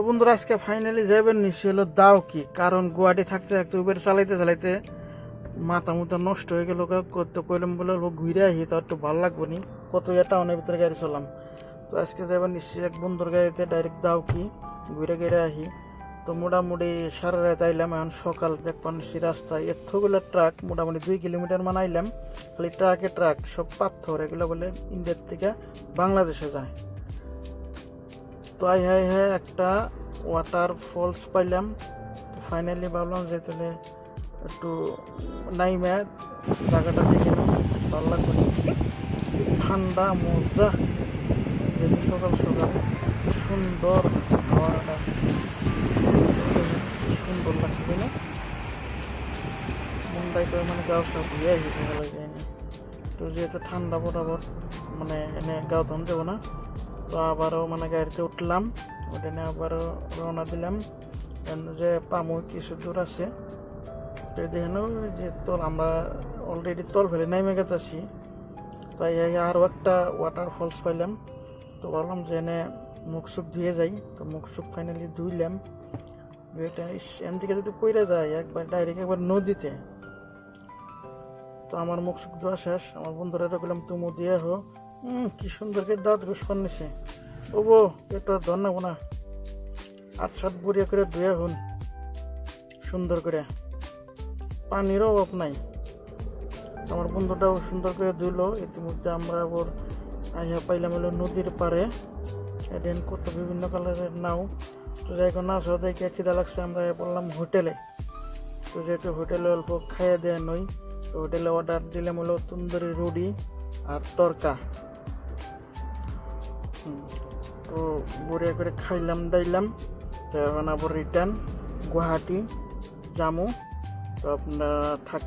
তো বন্ধুরা, আজকে ফাইনালি যাবেন নিশ্চয় হলো দাও কি? কারণ গুয়াহাটি থাকতে থাকতে উবের চালাইতে চালাইতে মাথা মুথা নষ্ট হয়ে গেল কত কইলাম বলে ঘুরে আসি তো একটু ভালো লাগবে নি। কত টাউনের ভিতরে গাড়ি চলাম। তো আজকে যাবেন নিশ্চয়ই এক বন্ধুর গাড়িতে ডাইরেক্ট দাও কি? ঘুরে ঘুরে আসি তো মোটামুটি সারা রাত আইলাম, এখন সকাল দেখবেন সে রাস্তায় এতগুলো ট্রাক মোটামুটি দুই কিলোমিটার মান আইলাম। খালি ট্রাকে ট্রাক সব পাথর, এগুলো বলে ইন্ডিয়ার থেকে বাংলাদেশে যায়। তো আই হাই হ্যাঁ একটা ওয়াটার ফলস পাইলাম। তো ফাইনালি ভাবলাম যে তাহলে একটু নাইমে জায়গাটা দেখে ভালো লাগবে। ঠান্ডা, মজা। যেহেতু সকাল সকাল সুন্দর হাওয়াটা সুন্দর লাগছে না? মুন্ডাই করে মানে গাও সব ধুয়ে আসি ভালো যায়নি তো যেহেতু ঠান্ডা বরাবর মানে এনে গাও ধন দেবো না। তো আবারও মানে গাড়িতে উঠলাম। ওটা নিয়ে আবারও রওনা দিলাম। যে পামু কিছু দূর আছে। তো দেখেন যে তল, আমরা অলরেডি তল ফেলে নাইমে গেছি তাই আরও একটা ওয়াটার ফলস পাইলাম। তো বললাম যে এনে মুখ সুখ ধুয়ে যাই। তো মুখ সুখ ফাইনালি ধুইলাম। ধুয়েটা এন থেকে যদি পড়ে যায়, একবার ডাইরেক্ট একবার নদীতে। তো আমার মুখ সুখ ধোয়া শেষ। আমার বন্ধুরা বললাম তুমি দিয়ে হো। কি সুন্দর করে দাঁত ঘুষ ও বো এটা ধর না না আট সাত বুড়িয়া করে ধুয়ে হন। সুন্দর করে। পানিরও অভাব নাই। আমার বন্ধুটাও সুন্দর করে ধুইলো। ইতিমধ্যে আমরা ওর আইয়া পাইলাম হলো নদীর পাড়ে। এদিন কত বিভিন্ন কালারের নাও। তো যাই নাও সহ দেখে খিদা লাগছে। আমরা বললাম হোটেলে। তো যেহেতু হোটেলে অল্প খাইয়ে দেয় নই তো হোটেলে অর্ডার দিলাম হলো তন্দুরি রুটি আর তরকা। তো বড়িয়া করে খাইলাম দাইলাম। তো এখন আবার রিটার্ন গুয়াহাটি জামু। তো আপনারা থাক